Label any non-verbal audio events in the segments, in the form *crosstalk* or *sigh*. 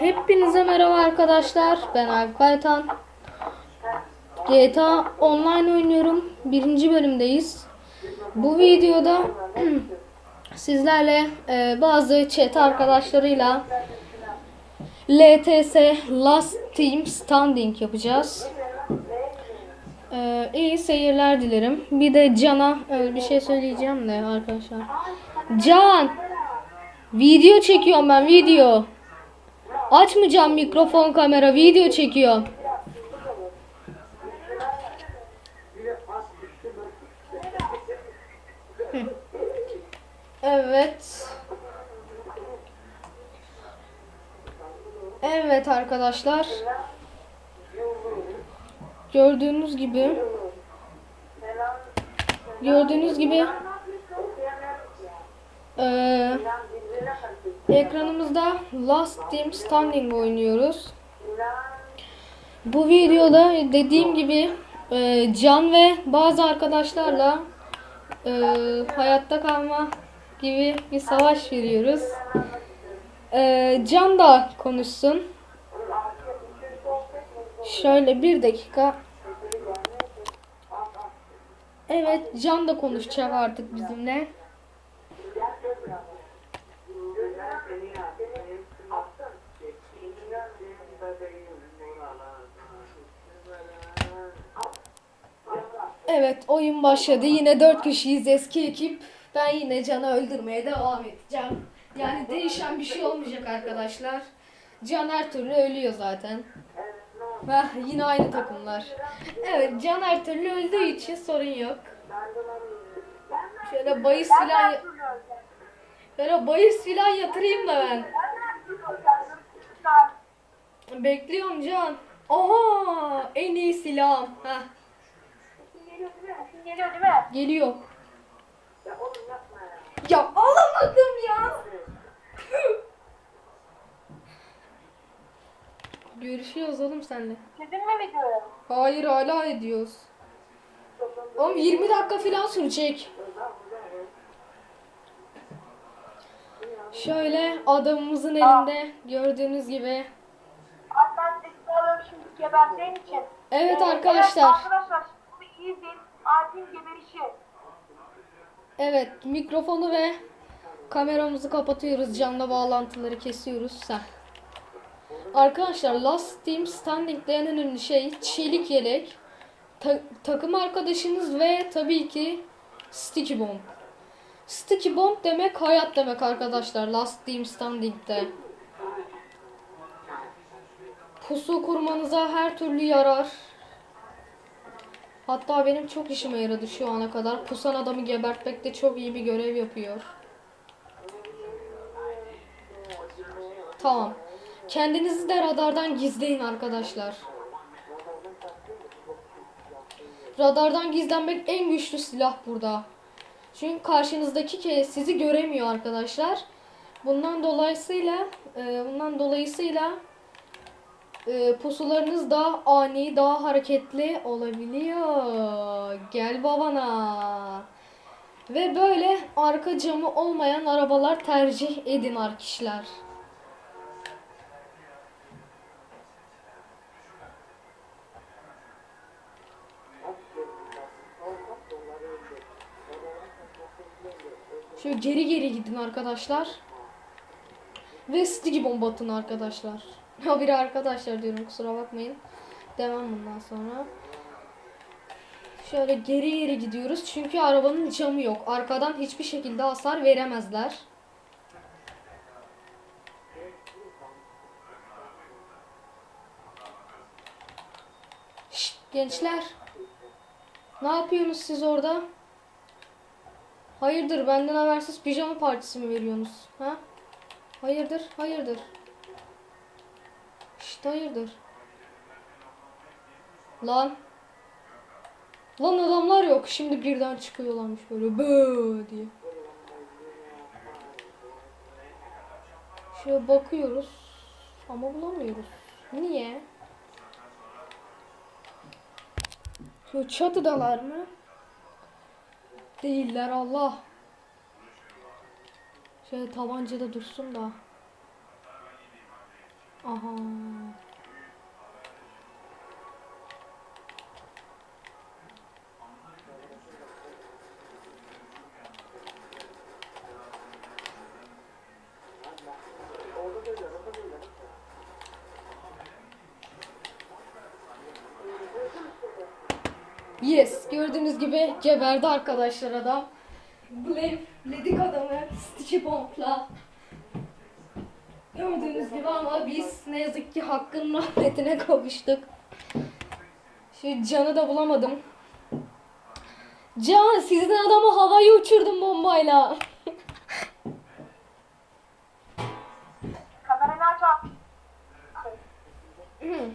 Hepinize merhaba arkadaşlar. Ben Alp Kaytan. GTA Online oynuyorum. Birinci bölümdeyiz. Bu videoda *clears throat* sizlerle e, bazı chat arkadaşlarıyla LTS Last Team Standing yapacağız. E, iyi seyirler dilerim. Bir de Can'a e, bir şey söyleyeceğim de arkadaşlar. Can! Video çekiyorum ben video. Açmayacağım mikrofon kamera video çekiyor. Evet. Evet arkadaşlar. Gördüğünüz gibi gördüğünüz gibi eee Ekranımızda Last Team Standing oynuyoruz. Bu videoda dediğim gibi e, Can ve bazı arkadaşlarla e, hayatta kalma gibi bir savaş veriyoruz. E, Can da konuşsun. Şöyle bir dakika. Evet Can da konuşacak artık bizimle. Evet oyun başladı. Yine 4 kişiyiz eski ekip. Ben yine Can'ı öldürmeye devam edeceğim. Yani değişen bir şey olmayacak arkadaşlar. Can her türlü ölüyor zaten. Ve yine aynı takımlar. Evet Can her türlü öldüğü için sorun yok. Şöyle bahis filan Şöyle bahis filan yatırayım da ben. Bekliyorum Can. Aha en iyi silahım. Heh, Geliyor değil mi? Şimdi geliyor değil mi? geliyor. Ya alamadım ya. Görüşüyoruz oğlum seninle. Çizim mi videoyu? Hayır hala ediyoruz. Oğlum 20 dakika falan sürecek. Şöyle adamımızın elinde gördüğünüz gibi. Alıyorum şimdi geberdiğim için. Evet Ee, arkadaşlar. Evet arkadaşlar izleyin. Alp'in geberişi. Evet mikrofonu ve kameramızı kapatıyoruz. Canlı bağlantıları kesiyoruz. Sen. Arkadaşlar Last Team Standing'de en önemli şey çelik yelek, ta- takım arkadaşınız ve tabii ki sticky bomb. Sticky bomb demek hayat demek arkadaşlar Last Team Standing'de. Pusu kurmanıza her türlü yarar. Hatta benim çok işime yaradı şu ana kadar. Pusan adamı gebertmekte çok iyi bir görev yapıyor. Tamam. Kendinizi de radardan gizleyin arkadaşlar. Radardan gizlenmek en güçlü silah burada. Çünkü karşınızdaki sizi göremiyor arkadaşlar. Bundan dolayısıyla e, bundan dolayısıyla e, pusularınız daha ani, daha hareketli olabiliyor. Gel babana. Ve böyle arka camı olmayan arabalar tercih edin arkadaşlar. Şöyle geri geri gidin arkadaşlar. Ve sticky bomba atın arkadaşlar. Ha biri arkadaşlar diyorum kusura bakmayın. Devam bundan sonra. Şöyle geri geri gidiyoruz çünkü arabanın camı yok. Arkadan hiçbir şekilde hasar veremezler. Şşt, gençler. Ne yapıyorsunuz siz orada? Hayırdır benden habersiz pijama partisi mi veriyorsunuz? Ha? Hayırdır? Hayırdır? Şşt hayırdır? Lan. Lan adamlar yok. Şimdi birden çıkıyorlarmış böyle bö diye. Şöyle bakıyoruz. Ama bulamıyoruz. Niye? Şu çatıdalar mı? Değiller Allah. Şöyle tabancada dursun da. Aha. Yes, gördüğünüz gibi geberdi arkadaşlar adam. Blevledik adamı Stitch'i bombla. Gördüğünüz gibi ama biz ne yazık ki hakkın rahmetine kavuştuk. Şu canı da bulamadım. Can sizin adamı havaya uçurdum bombayla. *clears throat*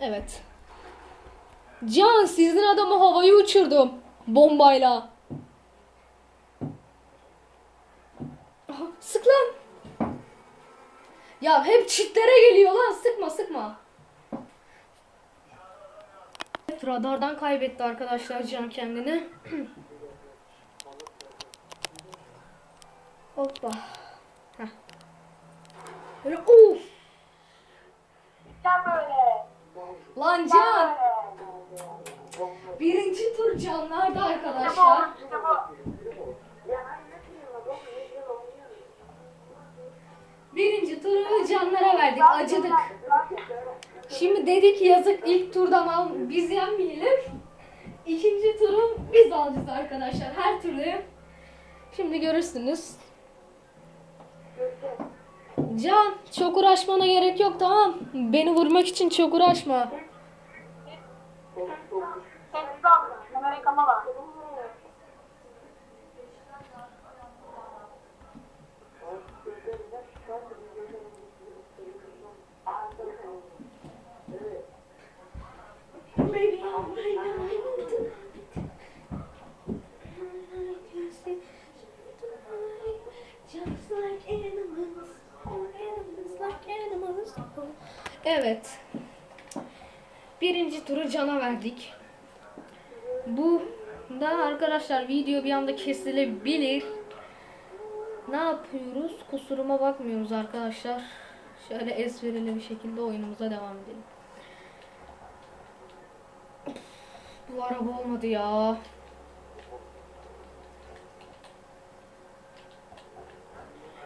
Evet. Can sizin adamı havaya uçurdum bombayla. Aha, sık lan. Ya hep çitlere geliyor lan sıkma sıkma. Radardan kaybetti arkadaşlar Can kendini. *clears throat* Hoppa. Heh. Böyle uf. Sen böyle. Lan Can. Birinci tur bu arkadaşlar. Turu canlara verdik. Acıdık. Şimdi dedik yazık ilk turdan al biz yenmeyelim. İkinci turu biz alacağız arkadaşlar her türlü. Şimdi görürsünüz. Can çok uğraşmana gerek yok tamam. Beni vurmak için çok uğraşma. Sessiz ol. Kamerayı kapama. Evet. Birinci turu cana verdik. Bu da arkadaşlar video bir anda kesilebilir. Ne yapıyoruz? Kusuruma bakmıyoruz arkadaşlar. Şöyle esprili bir şekilde oyunumuza devam edelim. Bu araba olmadı ya.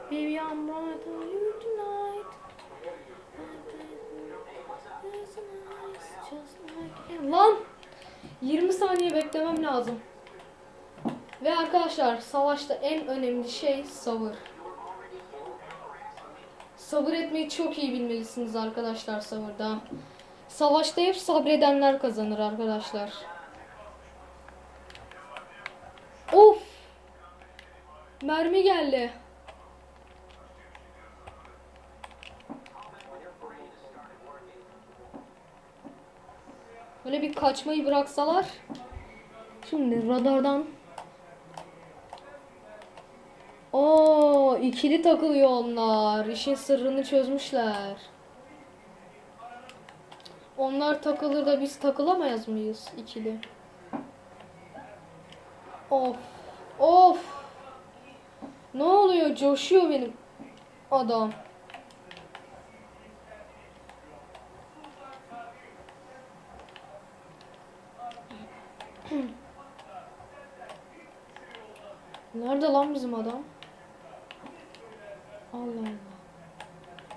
Baby I'm right on you tonight. Lan 20 saniye beklemem lazım. Ve arkadaşlar savaşta en önemli şey sabır. Sabır etmeyi çok iyi bilmelisiniz arkadaşlar sabırda. Savaşta hep sabredenler kazanır arkadaşlar. Of! Mermi geldi. Böyle bir kaçmayı bıraksalar. Şimdi radardan. Oo, ikili takılıyor onlar. İşin sırrını çözmüşler. Onlar takılır da biz takılamayız mıyız ikili? Of. Of. Ne oluyor? Coşuyor benim adam. Nerede lan bizim adam? Allah Allah.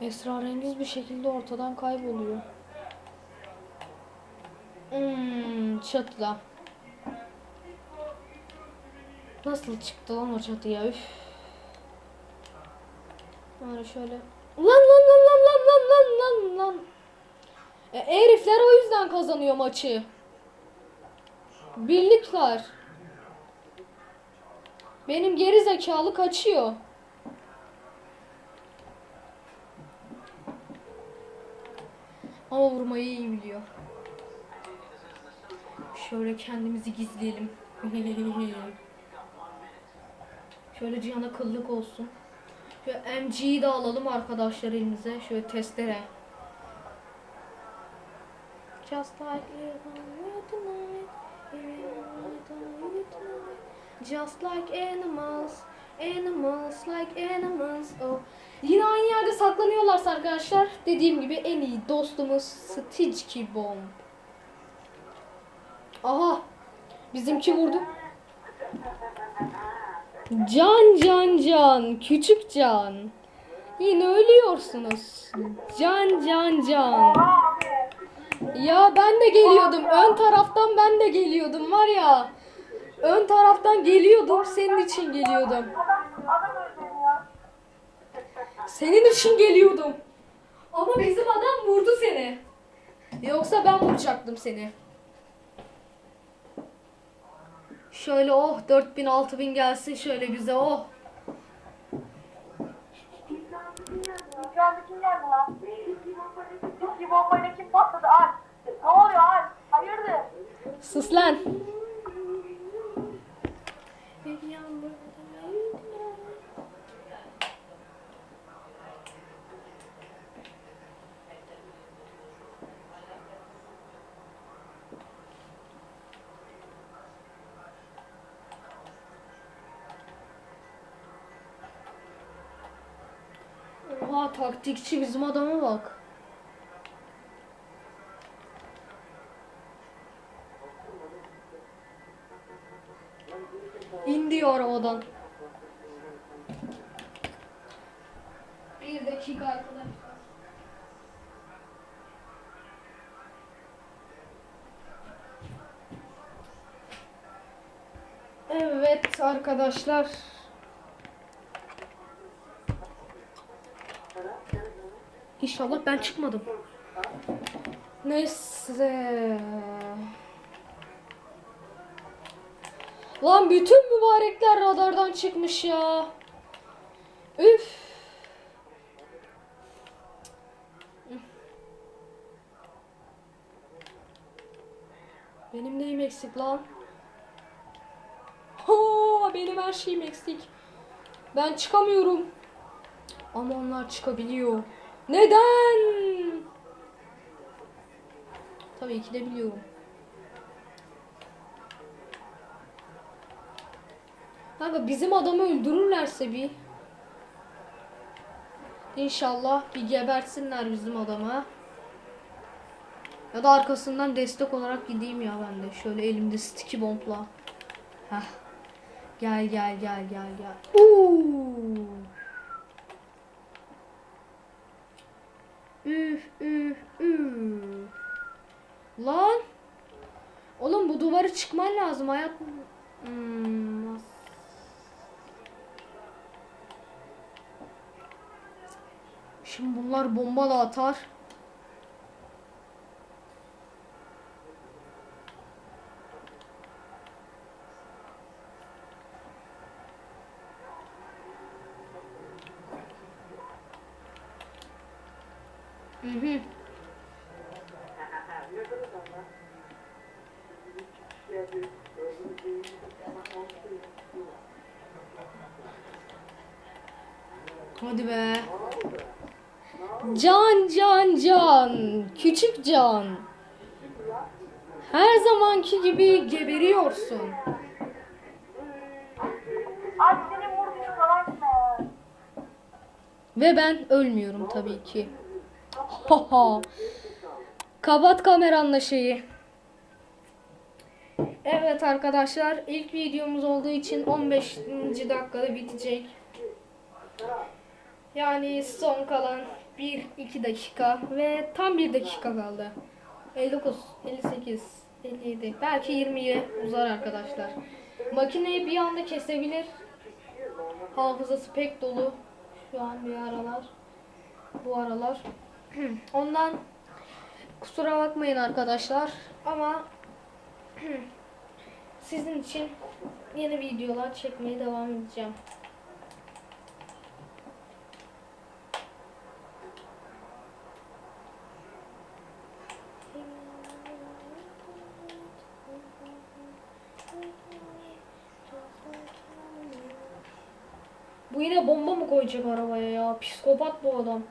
Esrarengiz bir şekilde ortadan kayboluyor. Hmm, çatıda. Nasıl çıktı lan o çatıya? Üf. Yani şöyle. Lan lan lan lan lan lan lan lan lan. E, herifler o yüzden kazanıyor maçı. Birlikler. Benim geri zekalı kaçıyor. Ama vurmayı iyi biliyor. Şöyle kendimizi gizleyelim. *laughs* Şöyle Cihan'a kıllık olsun. Şöyle MG'yi de alalım arkadaşlar elimize. Şöyle testere. Just like you Just like animals. Animals like animals. Oh. Yine aynı yerde saklanıyorlarsa arkadaşlar dediğim gibi en iyi dostumuz Stitchkey Bomb. Aha. Bizimki vurdu. Can can can. Küçük can. Yine ölüyorsunuz. Can can can. Ya ben de geliyordum. Ön taraftan ben de geliyordum var ya. Ön taraftan geliyordum. Senin için geliyordum. Senin için geliyordum. Ama bizim adam vurdu seni. Yoksa ben vuracaktım seni. Şöyle oh 4000 6000 gelsin şöyle bize oh. Şu anda taktikçi bizim adama bak. İn diyor arabadan. Bir dakika arkadaşlar. Evet arkadaşlar. İnşallah ben çıkmadım. Neyse. Lan bütün mübarekler radardan çıkmış ya. Üf. Benim neyim eksik lan? Ha, benim her şeyim eksik. Ben çıkamıyorum. Ama onlar çıkabiliyor. Neden? Tabii ki de biliyorum. Kanka bizim adamı öldürürlerse bir İnşallah bir gebersinler bizim adama. Ya da arkasından destek olarak gideyim ya ben de. Şöyle elimde sticky bombla. Heh. Gel gel gel gel gel. Uuu. Üf üf üf. Lan. Oğlum bu duvarı çıkman lazım hayat. Hmm. Şimdi bunlar bomba atar. Hı hı. Hadi be. Can can can. Küçük can. Her zamanki gibi geberiyorsun. Ve ben ölmüyorum tabii ki. Haha. Kapat kameranla şeyi. Evet arkadaşlar ilk videomuz olduğu için 15. dakikada bitecek. Yani son kalan 1-2 dakika ve tam 1 dakika kaldı. 59, 58, 57 belki 20'ye uzar arkadaşlar. Makineyi bir anda kesebilir. Hafızası pek dolu. Şu an bir aralar. Bu aralar. *clears throat* Ondan kusura bakmayın arkadaşlar. Ama *clears throat* sizin için yeni videolar çekmeye devam edeceğim. Bu yine bomba mı koyacak arabaya ya? Psikopat bu adam.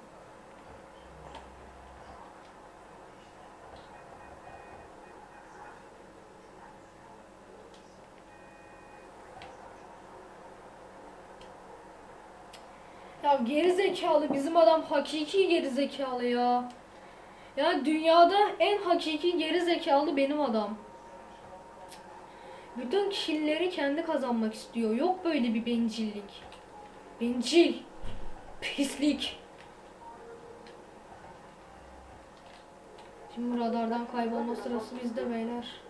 Ya geri zekalı bizim adam hakiki geri zekalı ya. Ya dünyada en hakiki geri zekalı benim adam. Bütün kişileri kendi kazanmak istiyor. Yok böyle bir bencillik. Bencil. Pislik. Şimdi radardan kaybolma sırası bizde beyler.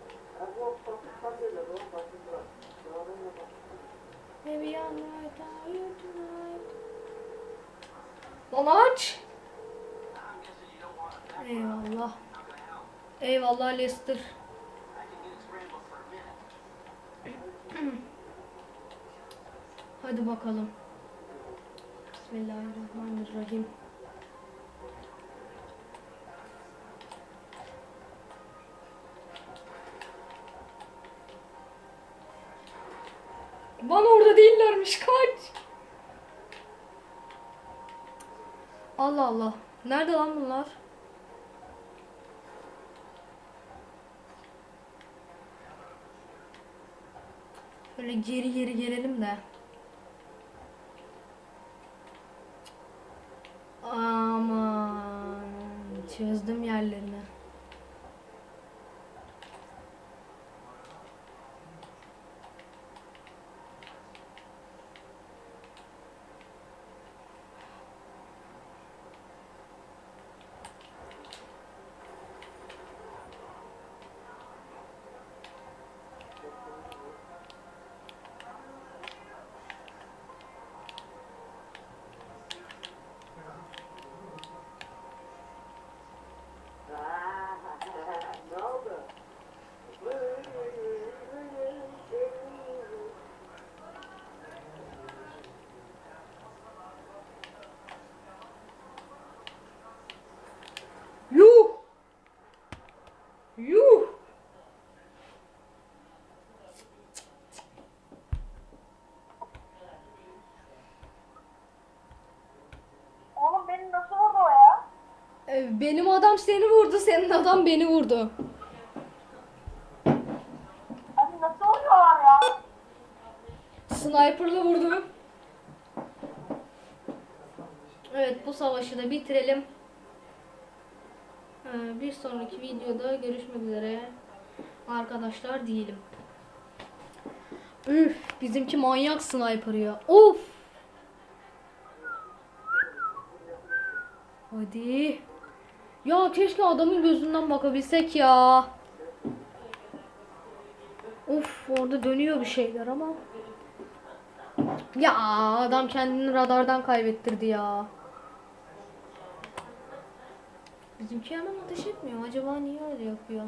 Maybe I'm right now, you tonight. Lan aç. Eyvallah. Eyvallah Lester. *clears throat* Hadi bakalım. Bismillahirrahmanirrahim. Lan orada değillermiş kaç. Allah Allah. Nerede lan bunlar? Şöyle geri geri gelelim de. Aman çözdüm yerlerini. ne oldu? Yuh! Yuh! Oğlum beni nasıl vurdu o ya? Ee, Benim adam seni vurdu, senin adam beni vurdu. Abi nasıl oluyorlar ya? Sniper'la vurdu. Evet bu savaşı da bitirelim. Ee, Bir sonraki videoda görüşmek üzere. Arkadaşlar diyelim. Üf, bizimki manyak sniper ya. Of. Hadi. Ya keşke adamın gözünden bakabilsek ya. Of orada dönüyor bir şeyler ama. Ya adam kendini radardan kaybettirdi ya. Bizimki hemen ateş etmiyor. Acaba niye öyle yapıyor?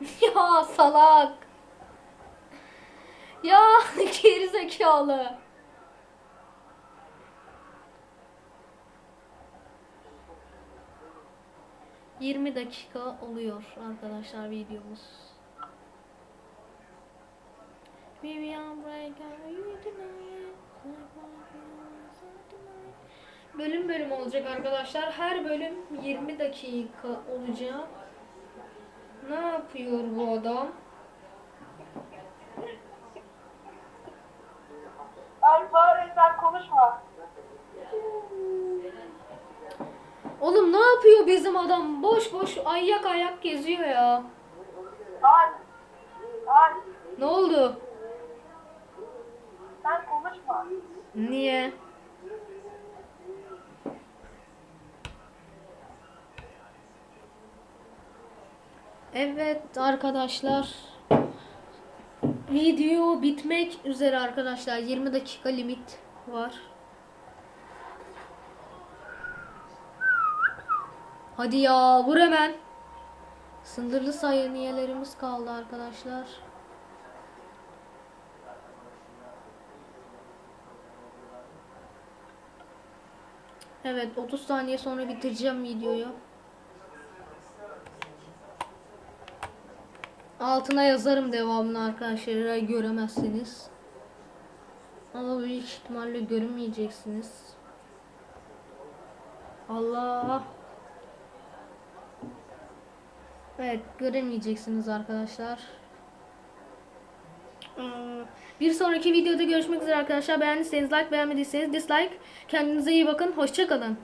*laughs* ya salak. Ya *laughs* gerizekalı. 20 dakika oluyor arkadaşlar videomuz. Bölüm bölüm olacak arkadaşlar. Her bölüm 20 dakika olacak. Ne yapıyor bu adam? Alfa konuşma. Oğlum ne yapıyor bizim adam? Boş boş ayak ayak geziyor ya. Ay. Ay. Ne oldu? Sen konuşma. Niye? Evet arkadaşlar. Video bitmek üzere arkadaşlar. 20 dakika limit var. Hadi ya vur hemen. Sınırlı saniyelerimiz kaldı arkadaşlar. Evet 30 saniye sonra bitireceğim videoyu. Altına yazarım devamını arkadaşlar göremezsiniz. Ama büyük ihtimalle görmeyeceksiniz. Allah. Evet göremeyeceksiniz arkadaşlar. Ee, Bir sonraki videoda görüşmek üzere arkadaşlar. Beğendiyseniz like, beğenmediyseniz dislike. Kendinize iyi bakın. Hoşçakalın.